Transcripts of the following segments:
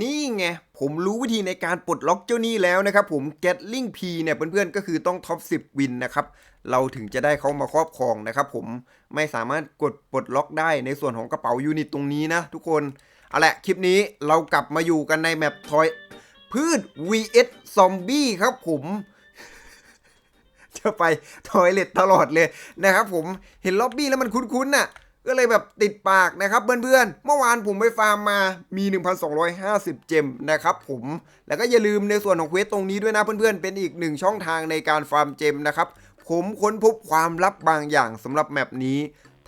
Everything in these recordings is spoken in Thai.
นี่ไง ผมรู้วิธีในการปลดล็อกเจ้านี้แล้วนะครับผม Gatling P เนี่ยเพื่อนๆก็คือต้องท็อป 10 วินนะครับ เราถึงจะได้เขามาครอบครองนะครับผมไม่สามารถกดปลดล็อกได้ในส่วนของกระเป๋ายูนิตตรงนี้นะทุกคน เอาละคลิปนี้เรากลับมาอยู่กันในแมปทอยพืช vs ซอมบี้ครับผม จะไปทอยเล็ตตลอดเลยนะครับผมเห็นล็อบบี้แล้วมันคุ้นๆน่ะ ก็เลยแบบติดปากนะครับเพื่อนๆ เมื่อวานผมไปฟาร์มมามี 1,250 เจมนะครับผม แล้วก็อย่าลืมในส่วนของเควสตรงนี้ด้วยนะเพื่อนๆ เป็นอีกหนึ่งช่องทางในการฟาร์มเจมนะครับ ผมค้นพบความลับบางอย่างสำหรับแมปนี้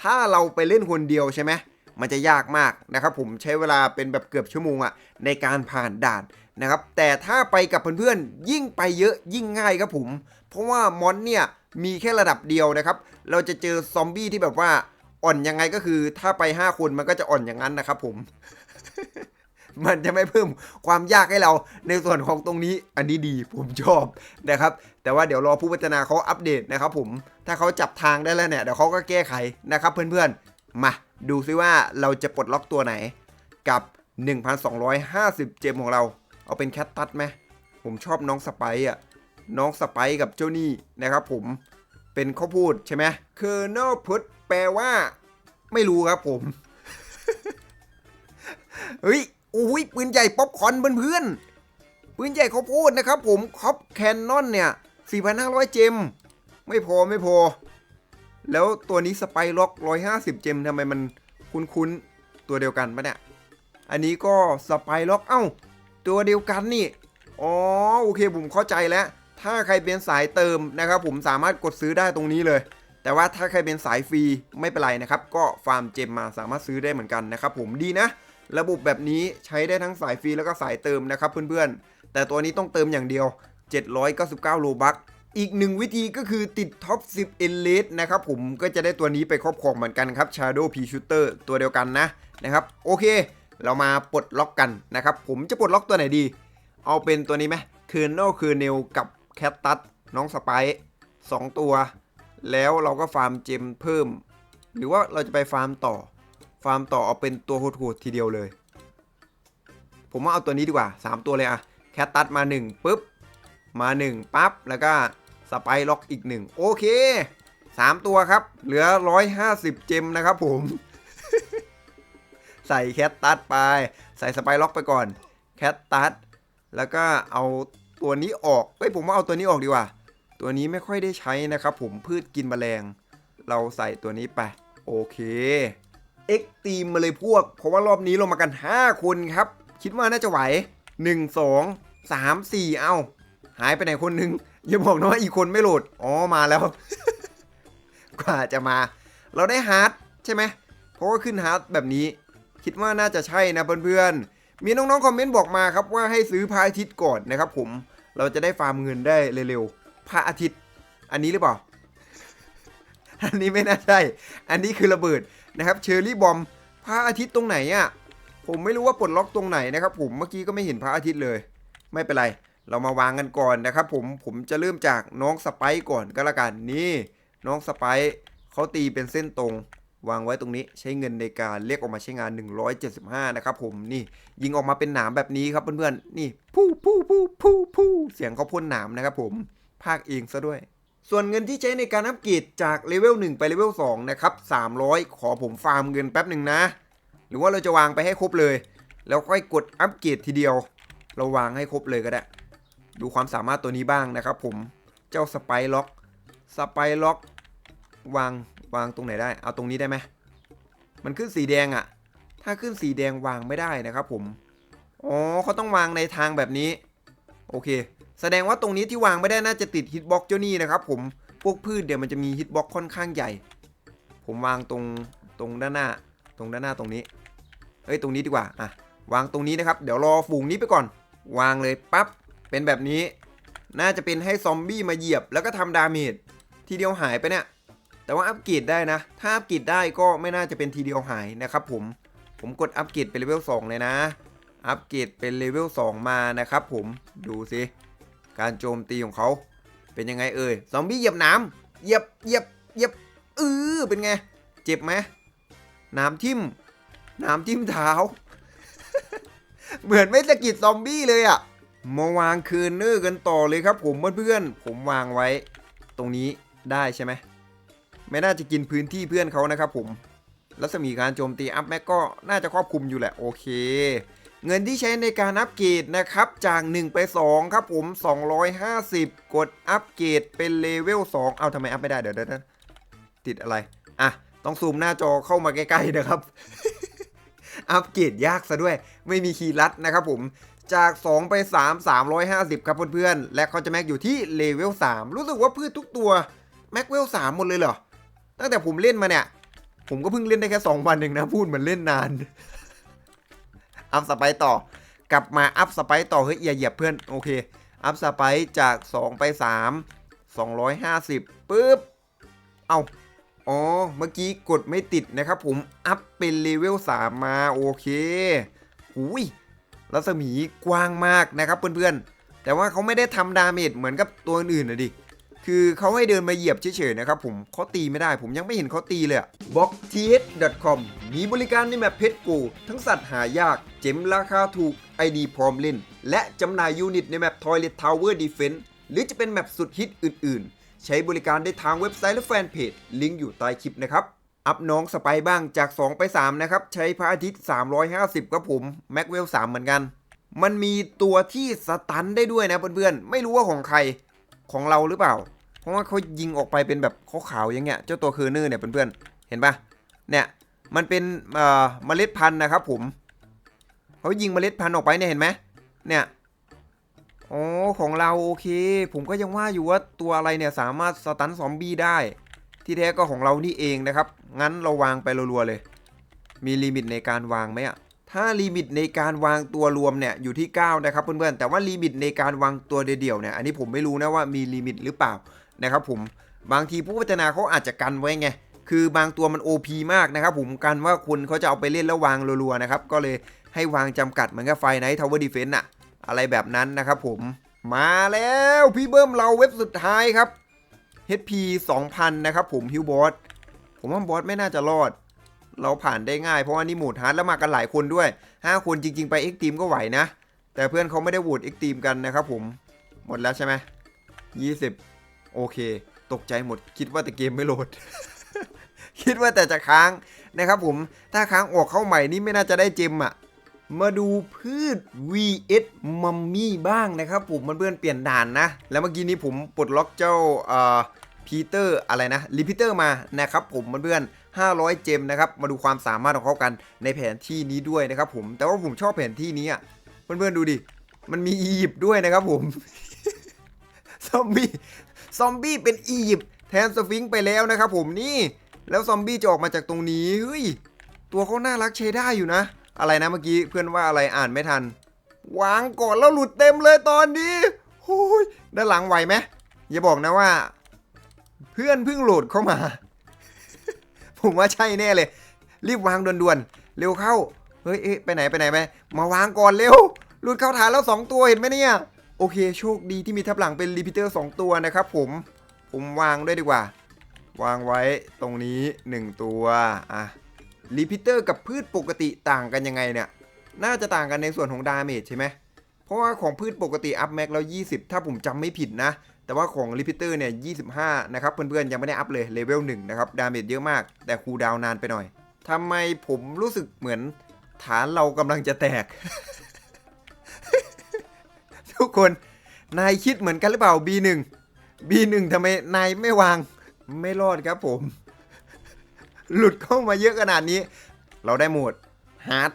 ถ้าเราไปเล่นคนเดียวใช่ไหมมันจะยากมากนะครับผมใช้เวลาเป็นแบบเกือบชั่วโมงอะในการผ่านด่านนะครับ แต่ถ้าไปกับเพื่อนๆ ยิ่งไปเยอะยิ่งง่ายครับผม เพราะว่ามอนเนี่ยมีแค่ระดับเดียวนะครับ เราจะเจอซอมบี้ที่แบบว่า อ่อนยังไงก็คือถ้าไป 5 คนมันก็จะอ่อนอย่างนั้นนะครับผม มันจะไม่เพิ่มความยากให้เราในส่วนของตรงนี้อันนี้ดีผมชอบนะครับ แต่ว่าเดี๋ยวรอผู้พัฒนาเขาอัปเดตนะครับผมถ้าเขาจับทางได้แล้วเนี่ยเดี๋ยวเขาก็แก้ไขนะครับเพื่อนๆ มาดูซิว่าเราจะปลดล็อกตัวไหนกับ 1,250 เจมของเรา เอาเป็นแคทตัดไหมผมชอบน้องสไปซ์อะน้องสไปซ์กับเจ้านี่นะครับผม เป็นข้าวพูดใช่ไหมเคอร์เนลพุทแปลว่า ไม่รู้ครับผม เฮ้ยอุ้ยปืนใหญ่ป๊อปคอร์นเพื่อนๆปืนใหญ่ข้าวโพดนะครับผมคอปแคนนอนเนี่ย4,500 เจม ไม่พอไม่พอ แล้วตัวนี้สไปล็อก 150 เจมทำไมมันคุ้นๆ ตัวเดียวกันปะเนี่ย อันนี้ก็สไปล็อก เอ้า ตัวเดียวกันนี่ อ๋อ โอเคผมเข้าใจแล้ว ถ้าใครเป็นสายเติมนะครับผมสามารถกดซื้อได้ตรงนี้เลย แต่ว่าถ้าใครเป็นสายฟรีไม่เป็นไรนะครับ ก็ฟาร์มเจมมาสามารถซื้อได้เหมือนกันนะครับผมดีนะ ระบบแบบนี้ใช้ได้ทั้งสายฟรีแล้วก็สายเติมนะครับเพื่อนๆ แต่ตัวนี้ต้องเติมอย่างเดียว 799โลบัคอีกหนึ่งวิธีก็คือติดท็อป 10 e l i t e นะครับผมก็จะได้ตัวนี้ไปครอบครองเหมือนกันครับ Shadow P Shooter ตัวเดียวกันนะนะครับโอเค เรามาปลดล็อกกันนะครับ ผมจะปลดล็อกตัวไหนดี เอาเป็นตัวนี้ไหมคืนโนคือเนลกับ แคตตัสน้องสไปซ์สองตัว แล้วเราก็ฟาร์มเจมเพิ่ม หรือว่าเราจะไปฟาร์มต่อ ฟาร์มต่อเอาเป็นตัวโหดๆทีเดียวเลย ผมว่าเอาตัวนี้ดีกว่า 3 ตัวเลยอะแคตตัสมา1ปุ๊บมา1ปั๊บแล้วก็สไปล็อกอีก 1 โอเค 3 ตัวครับ เหลือ 150 เจมนะครับผม ใส่แคตตัสไป ใส่สไปล็อกไปก่อนแคตตัสแล้วก็เอา ตัวนี้ออกเอ้ยผมว่าเอาตัวนี้ออกดีกว่า ตัวนี้ไม่ค่อยได้ใช้นะครับ ผมพืชกินแมลง เราใส่ตัวนี้ไป โอเคเอ็กตีมมาเลยพวก เพราะว่ารอบนี้เรามากัน 5 คนครับ คิดว่าน่าจะไหว 1 2 3 4 เอ้า หายไปไหนคนหนึงอย่าบอกนะว่าอีกคนไม่โหลด อ๋อมาแล้ว กว่าจะมา เราได้ฮาร์ดใช่ไหมเพราะว่าขึ้นฮาร์ดแบบนี้ คิดว่าน่าจะใช่นะเพื่อนๆ มีน้องๆคอมเมนต์บอกมาครับว่าให้ซื้อพระอาทิตย์ก่อนนะครับ ผมเราจะได้ฟาร์มเงินได้เร็วๆพระอาทิตย์ อันนี้หรือเปล่า อันนี้ไม่น่าใช่อันนี้คือระเบิดนะครับเชอร์รี่บอมพระอาทิตย์ตรงไหนอะ่ะผมไม่รู้ว่าปลดล็อกตรงไหนนะครับ ผมเมื่อกี้ก็ไม่เห็นพระอาทิตย์เลย ไม่เป็นไร เรามาวางกันก่อนนะครับ ผมผมจะเริ่มจากน้องสไปก่อนก็แล้วกันนี่ น้องสไปเขาตีเป็นเส้นตรง วางไว้ตรงนี้ใช้เงินในการเรียกออกมาใช้งาน 175 นะครับผมนี่ยิงออกมาเป็นหนามแบบนี้ครับเพื่อนๆนี่พู้พู้พู้พู้พู้เสียงเขาพ่นหนามนะครับผมภาคเองซะด้วย ส่วนเงินที่ใช้ในการอัปเกรดจากเลเวล1ไปเลเวล2นะครับ300 ขอผมฟาร์มเงินแป๊บหนึ่งนะ หรือว่าเราจะวางไปให้ครบเลย แล้วค่อยกดอัปเกรดทีเดียว เราวางให้ครบเลยก็ได้ ดูความสามารถตัวนี้บ้างนะครับผมเจ้าสไปล็อกสไปล็อกวาง วางตรงไหนได้ เอาตรงนี้ได้ไหมมันขึ้นสีแดงอะถ้าขึ้นสีแดงวางไม่ได้นะครับผม อ๋อเขาต้องวางในทางแบบนี้ โอเค แสดงว่าตรงนี้ที่วางไม่ได้น่าจะติดฮิตบ็อกเจ้านี่นะครับผม พวกพืชเดี๋ยวมันจะมีฮิตบ็อกค่อนข้างใหญ่ ผมวางตรงตรงด้านหน้า ตรงด้านหน้าตรงนี้เอ้ยตรงนี้ดีกว่า อะ วางตรงนี้นะครับ เดี๋ยวรอฝูงนี้ไปก่อน วางเลยปั๊บ เป็นแบบนี้ น่าจะเป็นให้ซอมบี้มาเหยียบแล้วก็ทำดาเมจ ทีเดียวหายไปเนี่ย แต่ว่าอัปเกรดได้นะ ถ้าอัปเกรดได้ก็ไม่น่าจะเป็นทีเดียวหายนะครับผม ผมกดอัปเกรดเป็นเลเวล2เลยนะ อัปเกรดเป็นเลเวล2มานะครับผม ดูสิ การโจมตีของเขาเป็นยังไงเอ่ย ซอมบี้เหยียบน้ำเหยียบเหยียบเหยียบเออเป็นไง เจ็บไหมน้ำทิ่ม น้ำทิ่มเท้า เหมือนไม่สะกิดซอมบี้เลยอะมาวางคืนเนอร์กันต่อเลยครับผมเพื่อนๆ ผมวางไว้ ตรงนี้ได้ใช่ไหม ไม่น่าจะกินพื้นที่เพื่อนเขานะครับผมรัศมีการโจมตีอัพแม็กก็น่าจะครอบคลุมอยู่แหละโอเค เงินที่ใช้ในการอัปเกรดนะครับจาก 1 ไป 2 ครับผม 250 กดอัปเกรดเป็นเลเวล2เอาทำไมอัพไม่ได้เดี๋ยวเดี๋ยวเดี๋ยวติดอะไร อะ ต้องซูมหน้าจอเข้ามาใกล้ๆนะครับ อัปเกรดยากซะด้วย ไม่มีคีย์ลัดนะครับผมจาก 2 ไป 3 350 ครับเพื่อนๆและเขาจะแม็กอยู่ที่เลเวล3รู้สึกว่าพืชทุกตัวแม็กเวล3หมดเลยเหรอ ตั้งแต่ผมเล่นมาเนี่ย ผมก็เพิ่งเล่นได้แค่ 2 วันเองนะ พูดเหมือนเล่นนาน อัพสไปต่อ กลับมาอัพสไปต่อ เฮ้ยอย่าเหยียบเพื่อน โอเค อัพสไปจาก 2 ไป 3 250ปึ๊บ เอาอ๋อ เมื่อกี้กดไม่ติดนะครับผม อัพเป็นเลเวล3มา โอเคหุยรัศมีกว้างมากนะครับเพื่อนๆ แต่ว่าเขาไม่ได้ทำดาเมจเหมือนกับตัวอื่นๆนะดิ คือเขาให้เดินมาเหยียบเฉยๆนะครับผมเขาตีไม่ได้ ผมยังไม่เห็นเขาตีเลย b o x t h c o m มีบริการในแมปเพชรกูทั้งสัตว์หายาก เจ็มราคาถูก ID พร้อมเล่น และจำหน่ายยูนิตในแมป Toilet Tower Defense หรือจะเป็นแมปสุดฮิตอื่นๆ ใช้บริการได้ทางเว็บไซต์และแฟนเพจ ลิงก์อยู่ใต้คลิปนะครับอัพน้องสไปบ้างจาก 2 ไป 3 นะครับ ใช้พระอาทิตย์ 350 ครับผม แม็กเวล 3 เหมือนกัน มันมีตัวที่สตันได้ด้วยนะเพื่อนๆ ไม่รู้ว่าของใครของเราหรือเปล่า ราะว่าเขายิงออกไปเป็นแบบขาวๆอย่างเงี้ยเจ้าตัวเคอร์เนอร์เนี่ยเพื่อนๆเห็นปะเนี่ยมันเป็นเอ่อเมล็ดพันธุ์นะครับผมเขายิงเมล็ดพันธุ์ออกไปเนี่ยเห็นไหมเนี่ยอ๋อของเราโอเค ผมก็ยังว่าอยู่ว่าตัวอะไรเนี่ยสามารถสตันซอมบี้ได้ ที่แท้ก็ของเรานี่เองนะครับ งั้นเราวางไปรัวๆเลย มีลิมิตในการวางไหมอะถ้าลิมิตในการวางตัวรวมเนี่ยอยู่ที่ 9 นะครับเพื่อนๆแต่ว่าลิมิตในการวางตัวเดี่ยวเนี่ยอันนี้ผมไม่รู้นะว่ามีลิมิตหรือเปล่า นะครับผมบางทีผู้พัฒนาเขาอาจจะกันไว้ไงคือบางตัวมัน OP มากนะครับผมกันว่าคุณเขาจะเอาไปเล่นแล้ววางรัวๆนะครับก็เลยให้วางจำกัดเหมือนกับไฟไนท์ทาวเวอร์ดีเฟนต์อะอะไรแบบนั้นนะครับผมมาแล้วพี่เบิ้มเราเว็บสุดท้ายครับ HP 2000 นะครับผมฮิวบอสผมว่าบอสไม่น่าจะรอด เราผ่านได้ง่ายเพราะว่านี่หมูดฮาร์ดแล้วมากันหลายคนด้วย 5 คนจริง ๆ ไปเอ็กทีมก็ไหวนะ แต่เพื่อนเขาไม่ได้โหวตเอ็กทีมกันนะครับผมหมดแล้วใช่ไหม20 โอเค ตกใจหมด คิดว่าแต่เกมไม่โหลด คิดว่าแต่จะค้างนะครับผม ถ้าค้างออกเข้าใหม่นี่ไม่น่าจะได้เจมอะมาดูพืช vs มัมมี่บ้างนะครับผมมันเพื่อนเปลี่ยนด่านนะ แล้วเมื่อกี้นี้ผมปลดล็อกเจ้าพีเตอร์อะไรนะรีพิเตอร์มานะครับผมเพื่อนๆ500 เจมนะครับ มาดูความสามารถของเขากันในแผนที่นี้ด้วยนะครับผม แต่ว่าผมชอบแผนที่นี้อะเพื่อนๆดูดิ มันมีอียิปต์ด้วยนะครับผมซอมบี้ ซอมบี้เป็นอียิปต์แทนสฟิงค์ไปแล้วนะครับผมนี่แล้วซอมบี้จะออกมาจากตรงนี้เฮ้ยตัวเขาน่ารักใช้ได้อยู่นะ อะไรนะเมื่อกี้เพื่อนว่าอะไรอ่านไม่ทัน วางก่อนแล้วหลุดเต็มเลยตอนนี้โอ้ยด้านหลังไหวไหมอย่าบอกนะว่า เพื่อนเพิ่งโหลดเข้ามา ผมว่าใช่แน่เลย รีบวางด่วนๆเร็วเข้าเฮ้ยไปไหนไปไหนไปมาวางก่อนเร็วหลุดเข้าฐานแล้ว2ตัวเห็นไหมเนี่ย โอเค โชคดีที่มีทับหลังเป็นรีพิเตอร์ 2 ตัวนะครับผม ผมวางด้วยดีกว่า วางไว้ตรงนี้ 1 ตัว อะ รีพิเตอร์กับพืชปกติต่างกันยังไงเนี่ย น่าจะต่างกันในส่วนของดาเมจใช่ไหม เพราะว่าของพืชปกติอัพแม็กแล้ว 20 ถ้าผมจำไม่ผิดนะ แต่ว่าของรีพิเตอร์เนี่ย 25 นะครับ เพื่อนๆ ยังไม่ได้อัพเลย เลเวล1นะครับ ดาเมจเยอะมาก แต่คูลดาวน์นานไปหน่อยทำไมผมรู้สึกเหมือนฐานเรากำลังจะแตก ทุกคน นายคิดเหมือนกันหรือเปล่า B1 B1 ทำไมนายไม่วางไม่รอดครับผม หลุดเข้ามาเยอะขนาดนี้ เราได้โหมดฮาร์ด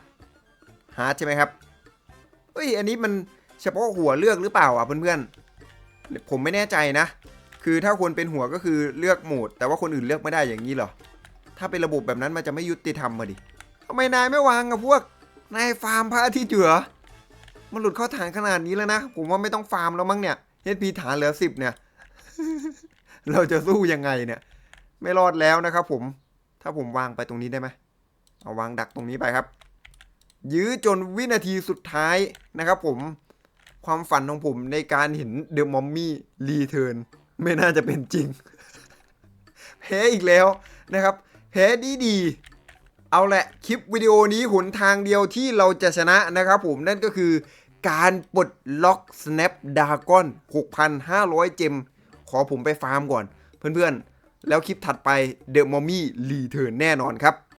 ฮาร์ดใช่ไหมครับเฮ้ยอันนี้มันเฉพาะหัวเลือกหรือเปล่าอะเพื่อนๆผมไม่แน่ใจนะ คือถ้าคนเป็นหัวก็คือเลือกโหมด แต่ว่าคนอื่นเลือกไม่ได้อย่างนี้เหรอถ้าเป็นระบบแบบนั้นมันจะไม่ยุติธรรมมาดิทำไมนายไม่วางอะพวกนายฟาร์มพระอาทิตย์อยู่เหรอ มันหลุดเข้าฐานขนาดนี้แล้วนะ ผมว่าไม่ต้องฟาร์มแล้วมั้งเนี่ย HP ฐานเหลือสิบเนี่ย เราจะสู้ยังไงเนี่ย ไม่รอดแล้วนะครับผม ถ้าผมวางไปตรงนี้ได้ไหมเอาวางดักตรงนี้ไปครับ ยื้อจนวินาทีสุดท้ายนะครับผม ความฝันของผมในการเห็นเดอะมอมมี่รีเทิร์นไม่น่าจะเป็นจริง แพ้อีกแล้วนะครับ แพ้ดีดีเอาแหละ คลิปวิดีโอนี้หนทางเดียวที่เราจะชนะนะครับผมนั่นก็คือ การปลดล็อก Snapdragon 6,500 เจม ขอผมไปฟาร์มก่อน เพื่อนๆ แล้วคลิปถัดไป The Mommy Return แน่นอนครับ